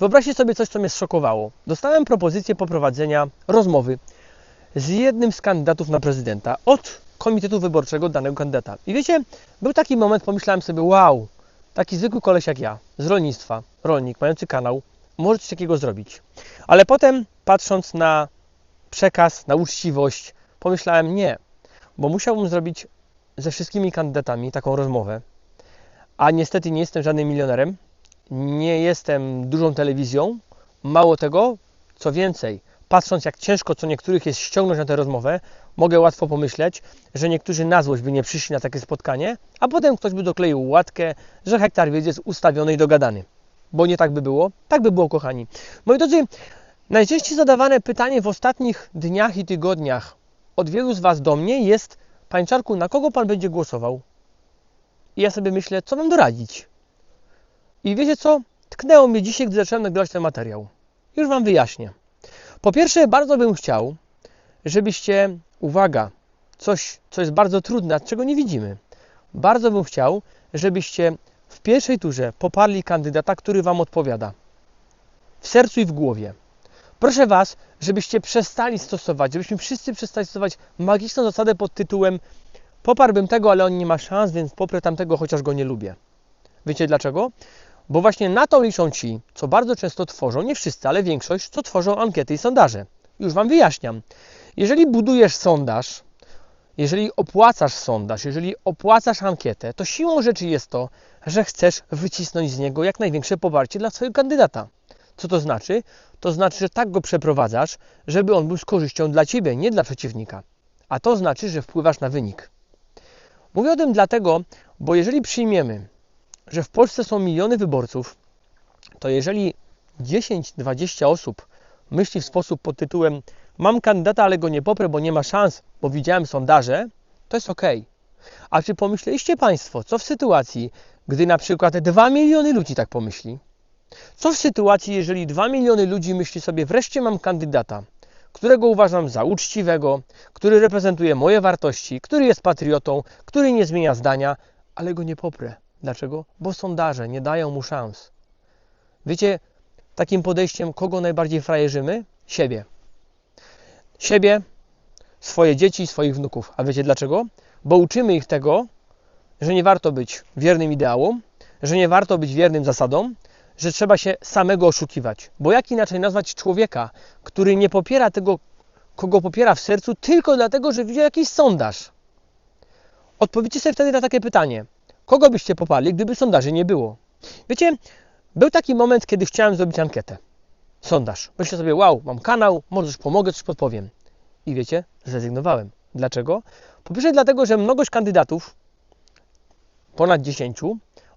Wyobraźcie sobie coś, co mnie zszokowało. Dostałem propozycję poprowadzenia rozmowy z jednym z kandydatów na prezydenta od komitetu wyborczego danego kandydata. I wiecie, był taki moment, pomyślałem sobie, wow, taki zwykły koleś jak ja, z rolnictwa, rolnik, mający kanał, może coś takiego zrobić. Ale potem, patrząc na przekaz, na uczciwość, pomyślałem, nie, bo musiałbym zrobić ze wszystkimi kandydatami taką rozmowę, a niestety nie jestem żadnym milionerem, nie jestem dużą telewizją. Mało tego, co więcej, patrząc jak ciężko co niektórych jest ściągnąć na tę rozmowę, mogę łatwo pomyśleć, że niektórzy na złość by nie przyszli na takie spotkanie, a potem ktoś by dokleił łatkę, że hektar wiedzy jest ustawiony i dogadany. Bo nie tak by było. Tak by było, kochani. Moi drodzy, najczęściej zadawane pytanie w ostatnich dniach i tygodniach od wielu z Was do mnie jest, Panie Czarku, na kogo Pan będzie głosował? I ja sobie myślę, co mam doradzić? I wiecie co? Tknęło mnie dzisiaj, gdy zacząłem nagrywać ten materiał. Już Wam wyjaśnię. Po pierwsze, bardzo bym chciał, żebyście, uwaga, coś, co jest bardzo trudne, a czego nie widzimy. Bardzo bym chciał, żebyście w pierwszej turze poparli kandydata, który Wam odpowiada. W sercu i w głowie. Proszę Was, żebyście przestali stosować, żebyśmy wszyscy przestali stosować magiczną zasadę pod tytułem poparłbym tego, ale on nie ma szans, więc poprę tamtego, chociaż go nie lubię. Wiecie dlaczego? Bo właśnie na to liczą ci, co bardzo często tworzą, nie wszyscy, ale większość, co tworzą ankiety i sondaże. Już Wam wyjaśniam. Jeżeli budujesz sondaż, jeżeli opłacasz sondaż, jeżeli opłacasz ankietę, to siłą rzeczy jest to, że chcesz wycisnąć z niego jak największe poparcie dla swojego kandydata. Co to znaczy? To znaczy, że tak go przeprowadzasz, żeby on był z korzyścią dla ciebie, nie dla przeciwnika. A to znaczy, że wpływasz na wynik. Mówię o tym dlatego, bo jeżeli przyjmiemy, że w Polsce są miliony wyborców, to jeżeli 10-20 osób myśli w sposób pod tytułem mam kandydata, ale go nie poprę, bo nie ma szans, bo widziałem sondaże, to jest ok. A czy pomyśleliście Państwo, co w sytuacji, gdy na przykład 2 miliony ludzi tak pomyśli? Co w sytuacji, jeżeli 2 miliony ludzi myśli sobie, wreszcie mam kandydata, którego uważam za uczciwego, który reprezentuje moje wartości, który jest patriotą, który nie zmienia zdania, ale go nie poprę. Dlaczego? Bo sondaże nie dają mu szans. Wiecie, takim podejściem kogo najbardziej frajerzymy? Siebie. Siebie, swoje dzieci, swoich wnuków. A wiecie dlaczego? Bo uczymy ich tego, że nie warto być wiernym ideałom, że nie warto być wiernym zasadom, że trzeba się samego oszukiwać. Bo jak inaczej nazwać człowieka, który nie popiera tego, kogo popiera w sercu, tylko dlatego, że widział jakiś sondaż? Odpowiedzcie sobie wtedy na takie pytanie. Kogo byście poparli, gdyby sondaży nie było? Wiecie, był taki moment, kiedy chciałem zrobić ankietę. Sondaż. Myślę sobie, wow, mam kanał, może coś pomogę, coś podpowiem. I wiecie, zrezygnowałem. Dlaczego? Po pierwsze dlatego, że mnogość kandydatów, ponad 10,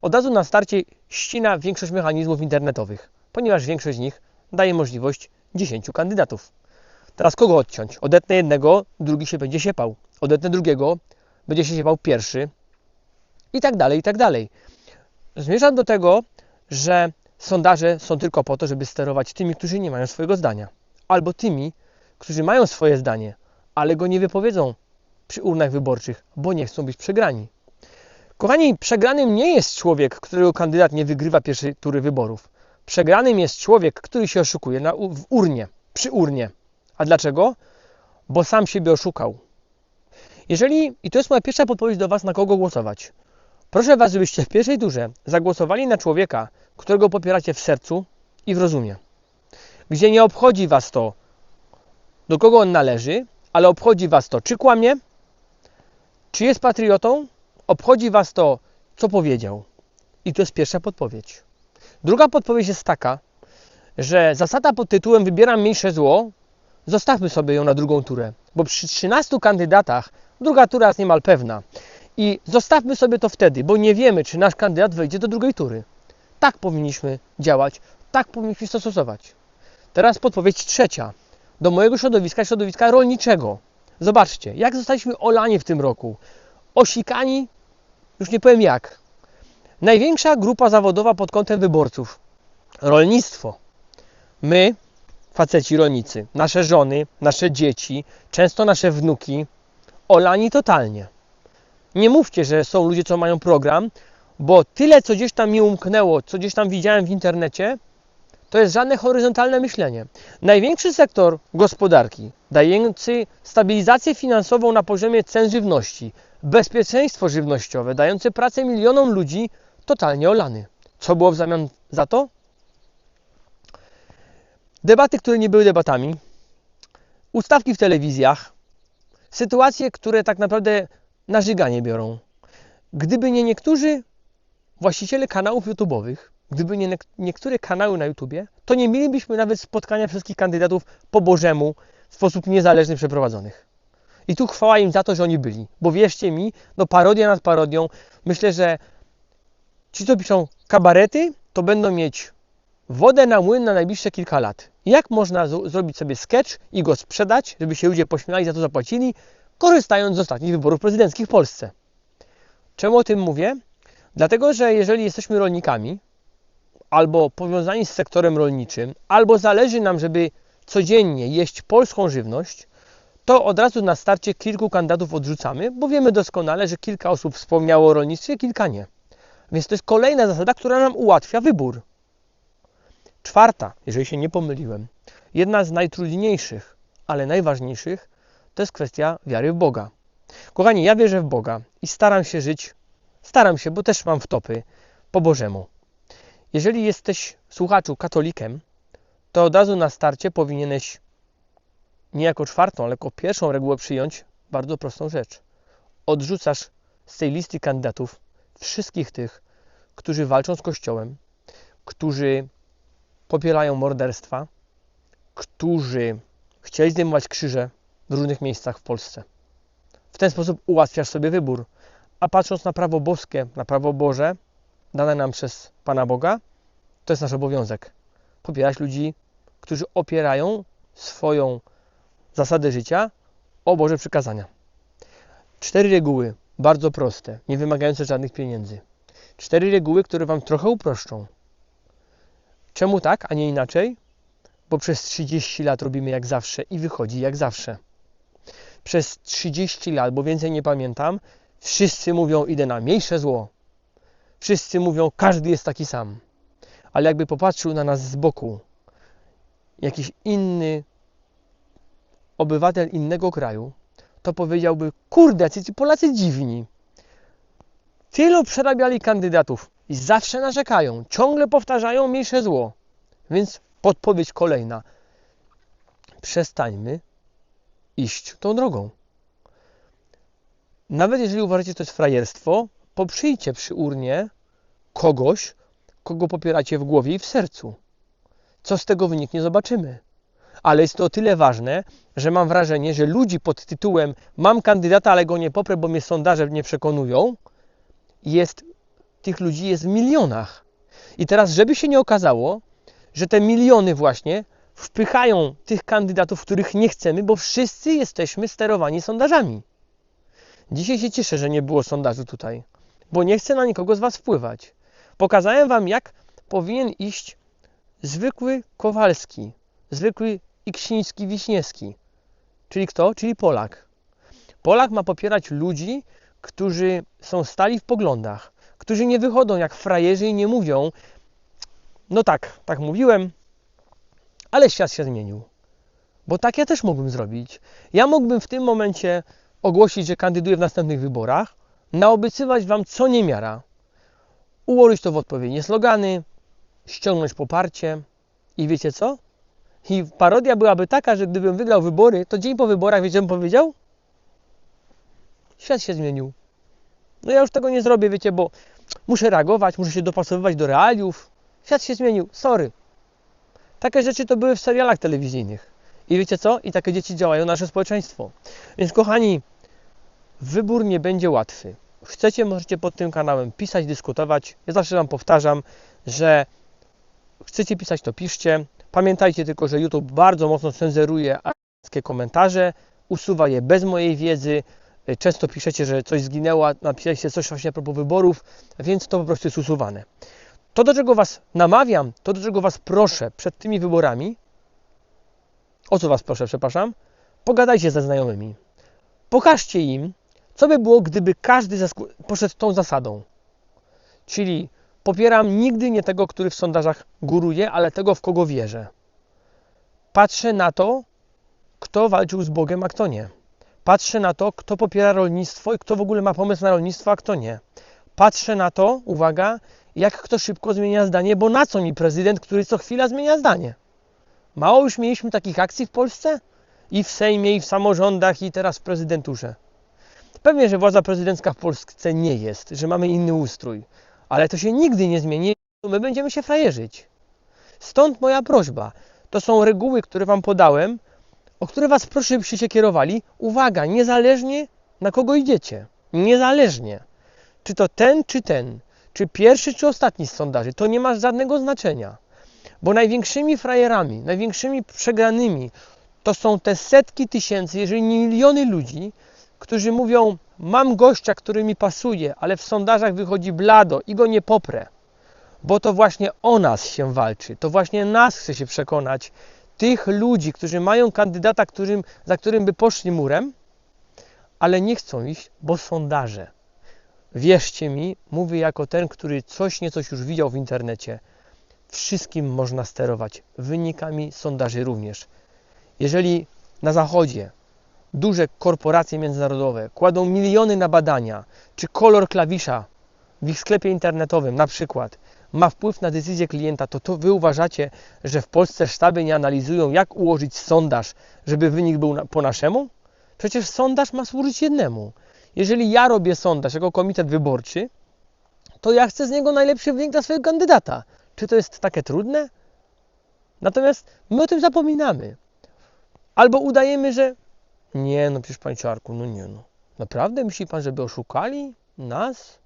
od razu na starcie ścina większość mechanizmów internetowych, ponieważ większość z nich daje możliwość 10 kandydatów. Teraz kogo odciąć? Odetnę jednego, drugi się będzie siepał. Odetnę drugiego, będzie się siepał pierwszy. I tak dalej, i tak dalej. Zmierzam do tego, że sondaże są tylko po to, żeby sterować tymi, którzy nie mają swojego zdania. Albo tymi, którzy mają swoje zdanie, ale go nie wypowiedzą przy urnach wyborczych, bo nie chcą być przegrani. Kochani, przegranym nie jest człowiek, którego kandydat nie wygrywa pierwszej tury wyborów. Przegranym jest człowiek, który się oszukuje na, w urnie, przy urnie. A dlaczego? Bo sam siebie oszukał. Jeżeli, i to jest moja pierwsza podpowiedź do Was, na kogo głosować. Proszę Was, żebyście w pierwszej turze zagłosowali na człowieka, którego popieracie w sercu i w rozumie. Gdzie nie obchodzi Was to, do kogo on należy, ale obchodzi Was to, czy kłamie, czy jest patriotą, obchodzi Was to, co powiedział. I to jest pierwsza podpowiedź. Druga podpowiedź jest taka, że zasada pod tytułem wybieram mniejsze zło, zostawmy sobie ją na drugą turę, bo przy 13 kandydatach druga tura jest niemal pewna. I zostawmy sobie to wtedy, bo nie wiemy, czy nasz kandydat wejdzie do drugiej tury. Tak powinniśmy działać, tak powinniśmy to stosować. Teraz podpowiedź trzecia. Do mojego środowiska, środowiska rolniczego. Zobaczcie, jak zostaliśmy olani w tym roku. Osikani, już nie powiem jak. Największa grupa zawodowa pod kątem wyborców. Rolnictwo. My, faceci rolnicy, nasze żony, nasze dzieci, często nasze wnuki, olani totalnie. Nie mówcie, że są ludzie, co mają program, bo tyle, co gdzieś tam mi umknęło, co gdzieś tam widziałem w internecie, to jest żadne horyzontalne myślenie. Największy sektor gospodarki, dający stabilizację finansową na poziomie cen żywności, bezpieczeństwo żywnościowe, dający pracę milionom ludzi, totalnie olany. Co było w zamian za to? Debaty, które nie były debatami, ustawki w telewizjach, sytuacje, które tak naprawdę na żyganie biorą. Gdyby nie niektórzy właściciele kanałów YouTube'owych, gdyby nie niektóre kanały na YouTubie, to nie mielibyśmy nawet spotkania wszystkich kandydatów po Bożemu w sposób niezależny przeprowadzonych. I tu chwała im za to, że oni byli. Bo wierzcie mi, no parodia nad parodią, myślę, że ci, co piszą kabarety, to będą mieć wodę na młyn na najbliższe kilka lat. Jak można zrobić sobie sketch i go sprzedać, żeby się ludzie pośmiali, za to zapłacili, korzystając z ostatnich wyborów prezydenckich w Polsce? Czemu o tym mówię? Dlatego, że jeżeli jesteśmy rolnikami, albo powiązani z sektorem rolniczym, albo zależy nam, żeby codziennie jeść polską żywność, to od razu na starcie kilku kandydatów odrzucamy, bo wiemy doskonale, że kilka osób wspomniało o rolnictwie, kilka nie. Więc to jest kolejna zasada, która nam ułatwia wybór. Czwarta, jeżeli się nie pomyliłem, jedna z najtrudniejszych, ale najważniejszych, to jest kwestia wiary w Boga. Kochani, ja wierzę w Boga i staram się żyć, staram się, bo też mam wtopy, po Bożemu. Jeżeli jesteś, słuchaczu, katolikiem, to od razu na starcie powinieneś nie jako czwartą, ale jako pierwszą regułę przyjąć bardzo prostą rzecz. Odrzucasz z tej listy kandydatów wszystkich tych, którzy walczą z Kościołem, którzy popierają morderstwa, którzy chcieli zdejmować krzyże w różnych miejscach w Polsce. W ten sposób ułatwiasz sobie wybór. A patrząc na prawo boskie, na prawo Boże, dane nam przez Pana Boga, to jest nasz obowiązek. Popierać ludzi, którzy opierają swoją zasadę życia o Boże przykazania. Cztery reguły, bardzo proste, nie wymagające żadnych pieniędzy. Cztery reguły, które Wam trochę uproszczą. Czemu tak, a nie inaczej? Bo przez 30 lat robimy jak zawsze i wychodzi jak zawsze. Przez 30 lat, bo więcej nie pamiętam, wszyscy mówią idę na mniejsze zło. Wszyscy mówią każdy jest taki sam. Ale jakby popatrzył na nas z boku jakiś inny obywatel innego kraju, to powiedziałby, kurde, ci Polacy dziwni. Tylu przerabiali kandydatów i zawsze narzekają, ciągle powtarzają mniejsze zło. Więc podpowiedź kolejna. Przestańmy iść tą drogą. Nawet jeżeli uważacie, że to jest frajerstwo, poprzyjcie przy urnie kogoś, kogo popieracie w głowie i w sercu. Co z tego wyniknie, zobaczymy. Ale jest to o tyle ważne, że mam wrażenie, że ludzi pod tytułem mam kandydata, ale go nie poprę, bo mnie sondaże nie przekonują, jest, tych ludzi jest w milionach. I teraz, żeby się nie okazało, że te miliony właśnie wpychają tych kandydatów, których nie chcemy, bo wszyscy jesteśmy sterowani sondażami. Dzisiaj się cieszę, że nie było sondażu tutaj, bo nie chcę na nikogo z Was wpływać. Pokazałem Wam, jak powinien iść zwykły Kowalski, zwykły Iksiński, Wiśniewski. Czyli kto? Czyli Polak. Polak ma popierać ludzi, którzy są stali w poglądach, którzy nie wychodzą jak frajerzy i nie mówią, no tak, tak mówiłem, ale świat się zmienił. Bo tak ja też mógłbym zrobić. Ja mógłbym w tym momencie ogłosić, że kandyduję w następnych wyborach, naobiecywać Wam co niemiara, ułożyć to w odpowiednie slogany, ściągnąć poparcie i wiecie co? I parodia byłaby taka, że gdybym wygrał wybory, to dzień po wyborach, wiecie, bym powiedział? Świat się zmienił. No ja już tego nie zrobię, wiecie, bo muszę reagować, muszę się dopasowywać do realiów. Świat się zmienił, sorry. Takie rzeczy to były w serialach telewizyjnych. I wiecie co? I takie dzieci działają nasze społeczeństwo. Więc kochani, wybór nie będzie łatwy. Chcecie, możecie pod tym kanałem pisać, dyskutować. Ja zawsze Wam powtarzam, że chcecie pisać, to piszcie. Pamiętajcie tylko, że YouTube bardzo mocno cenzuruje wszystkie komentarze, usuwa je bez mojej wiedzy. Często piszecie, że coś zginęło, napisaliście coś właśnie a propos wyborów, więc to po prostu jest usuwane. To, do czego Was namawiam, to, do czego Was proszę przed tymi wyborami, o co Was proszę, przepraszam, pogadajcie ze znajomymi. Pokażcie im, co by było, gdyby każdy poszedł tą zasadą. Czyli Popieram nigdy nie tego, który w sondażach góruje, ale tego, w kogo wierzę. Patrzę na to, kto walczył z Bogiem, a kto nie. Patrzę na to, kto popiera rolnictwo i kto w ogóle ma pomysł na rolnictwo, a kto nie. Patrzę na to, uwaga, jak kto szybko zmienia zdanie, bo na co mi prezydent, który co chwila zmienia zdanie? Mało już mieliśmy takich akcji w Polsce? I w Sejmie, i w samorządach, i teraz w prezydenturze. Pewnie, że władza prezydencka w Polsce nie jest, że mamy inny ustrój, ale to się nigdy nie zmieni, my będziemy się frajerzyć. Stąd moja prośba. To są reguły, które Wam podałem, o które Was proszę, byście się kierowali. Uwaga, niezależnie na kogo idziecie. Niezależnie. Czy to ten, czy ten. Czy pierwszy, czy ostatni z sondaży. To nie ma żadnego znaczenia. Bo największymi frajerami, największymi przegranymi to są te setki tysięcy, jeżeli nie miliony ludzi, którzy mówią: Mam gościa, który mi pasuje, ale w sondażach wychodzi blado i go nie poprę. Bo to właśnie o nas się walczy, to właśnie nas chce się przekonać, tych ludzi, którzy mają kandydata, którym, za którym by poszli murem, ale nie chcą iść, bo sondaże. Wierzcie mi, mówię jako ten, który coś niecoś już widział w internecie. Wszystkim można sterować, wynikami sondaży również. Jeżeli na zachodzie duże korporacje międzynarodowe kładą miliony na badania, czy kolor klawisza w ich sklepie internetowym na przykład ma wpływ na decyzję klienta, to, to wy uważacie, że w Polsce sztaby nie analizują, jak ułożyć sondaż, żeby wynik był na, po naszemu? Przecież sondaż ma służyć jednemu. Jeżeli ja robię sondaż jako komitet wyborczy, to ja chcę z niego najlepszy wynik dla swojego kandydata. Czy to jest takie trudne? Natomiast my o tym zapominamy. Albo udajemy, że nie, no przecież panie Ciarku, no nie no. Naprawdę myśli pan, żeby oszukali nas?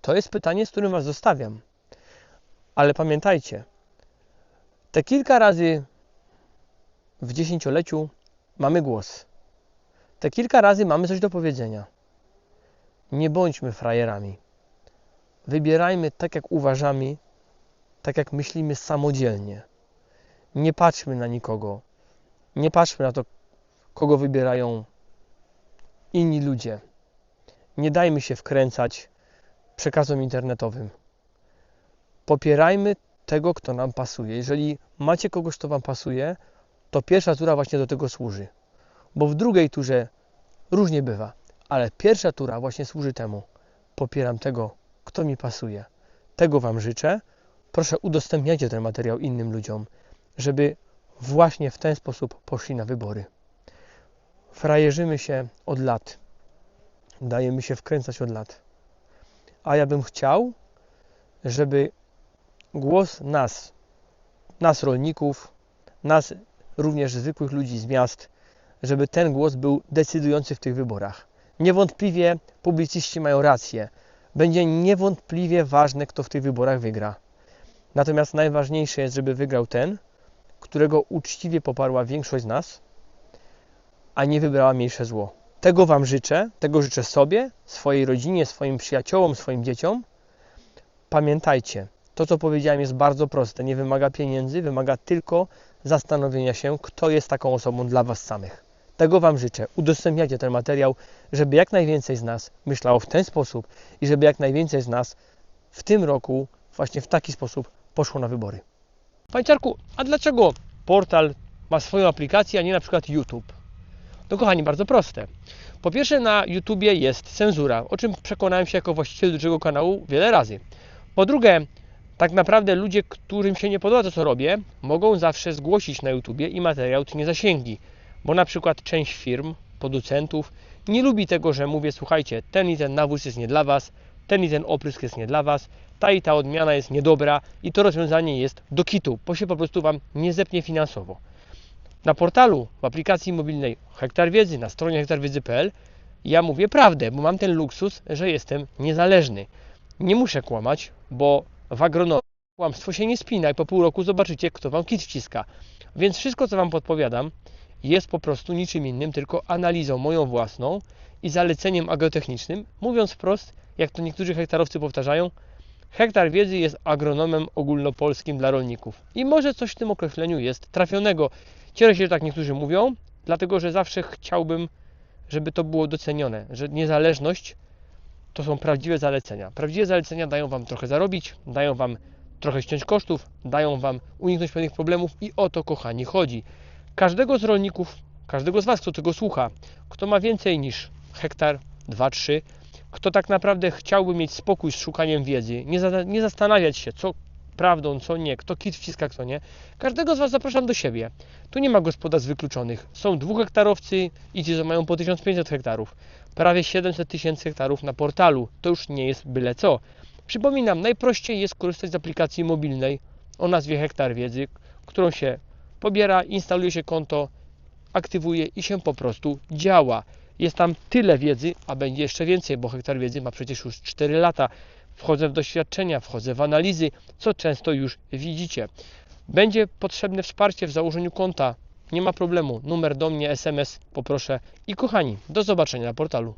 To jest pytanie, z którym was zostawiam. Ale pamiętajcie, te kilka razy w dziesięcioleciu mamy głos. Te kilka razy mamy coś do powiedzenia. Nie bądźmy frajerami. Wybierajmy tak, jak uważamy, tak, jak myślimy samodzielnie. Nie patrzmy na nikogo. Nie patrzmy na to, kogo wybierają inni ludzie. Nie dajmy się wkręcać przekazom internetowym. Popierajmy tego, kto nam pasuje. Jeżeli macie kogoś, kto Wam pasuje, to pierwsza tura właśnie do tego służy. Bo w drugiej turze różnie bywa, ale pierwsza tura właśnie służy temu. Popieram tego, kto mi pasuje. Tego Wam życzę. Proszę udostępniajcie ten materiał innym ludziom, żeby właśnie w ten sposób poszli na wybory. Frajerzymy się od lat. Dajemy się wkręcać od lat. A ja bym chciał, żeby głos nas, nas rolników, nas również zwykłych ludzi z miast, żeby ten głos był decydujący w tych wyborach. Niewątpliwie publicyści mają rację. Będzie niewątpliwie ważne, kto w tych wyborach wygra. Natomiast najważniejsze jest, żeby wygrał ten, którego uczciwie poparła większość z nas, a nie wybrała mniejsze zło. Tego Wam życzę, tego życzę sobie, swojej rodzinie, swoim przyjaciołom, swoim dzieciom. Pamiętajcie, to co powiedziałem jest bardzo proste. Nie wymaga pieniędzy, wymaga tylko zastanowienia się, kto jest taką osobą dla Was samych. Tego Wam życzę. Udostępniajcie ten materiał, żeby jak najwięcej z nas myślało w ten sposób i żeby jak najwięcej z nas w tym roku właśnie w taki sposób poszło na wybory. Panie Czarku, a dlaczego portal ma swoją aplikację, a nie na przykład YouTube? No kochani, bardzo proste. Po pierwsze na YouTubie jest cenzura, o czym przekonałem się jako właściciel dużego kanału wiele razy. Po drugie, tak naprawdę ludzie, którym się nie podoba to, co robię, mogą zawsze zgłosić na YouTubie i materiał tnie zasięgi. Bo na przykład część firm, producentów nie lubi tego, że mówię, słuchajcie, ten i ten nawóz jest nie dla Was, ten i ten oprysk jest nie dla Was, ta i ta odmiana jest niedobra i to rozwiązanie jest do kitu, bo się po prostu Wam nie zepnie finansowo. Na portalu, w aplikacji mobilnej Hektar Wiedzy, na stronie hektarwiedzy.pl ja mówię prawdę, bo mam ten luksus, że jestem niezależny. Nie muszę kłamać, bo w agronomii kłamstwo się nie spina i po pół roku zobaczycie, kto Wam kit wciska. Więc wszystko, co Wam podpowiadam, jest po prostu niczym innym, tylko analizą moją własną i zaleceniem agrotechnicznym. Mówiąc wprost, jak to niektórzy hektarowcy powtarzają, hektar wiedzy jest agronomem ogólnopolskim dla rolników. I może coś w tym określeniu jest trafionego. Cieszę się, że tak niektórzy mówią, dlatego że zawsze chciałbym, żeby to było docenione, że niezależność to są prawdziwe zalecenia. Prawdziwe zalecenia dają Wam trochę zarobić, dają Wam trochę ściąć kosztów, dają Wam uniknąć pewnych problemów i o to, kochani, chodzi. Każdego z rolników, każdego z Was, kto tego słucha, kto ma więcej niż hektar, dwa, trzy, kto tak naprawdę chciałby mieć spokój z szukaniem wiedzy, nie, za, nie zastanawiać się, co prawdą, co nie, kto kit wciska, kto nie. Każdego z Was zapraszam do siebie. Tu nie ma gospodarstw wykluczonych. Są dwuhektarowcy i ci, co mają po 1500 hektarów. Prawie 700 tysięcy hektarów na portalu. To już nie jest byle co. Przypominam, najprościej jest korzystać z aplikacji mobilnej o nazwie Hektar Wiedzy, którą się pobiera, instaluje się konto, aktywuje i się po prostu działa. Jest tam tyle wiedzy, a będzie jeszcze więcej, bo Hektar Wiedzy ma przecież już 4 lata. Wchodzę w doświadczenia, wchodzę w analizy, co często już widzicie. Będzie potrzebne wsparcie w założeniu konta. Nie ma problemu. Numer do mnie, SMS poproszę. I kochani, do zobaczenia na portalu.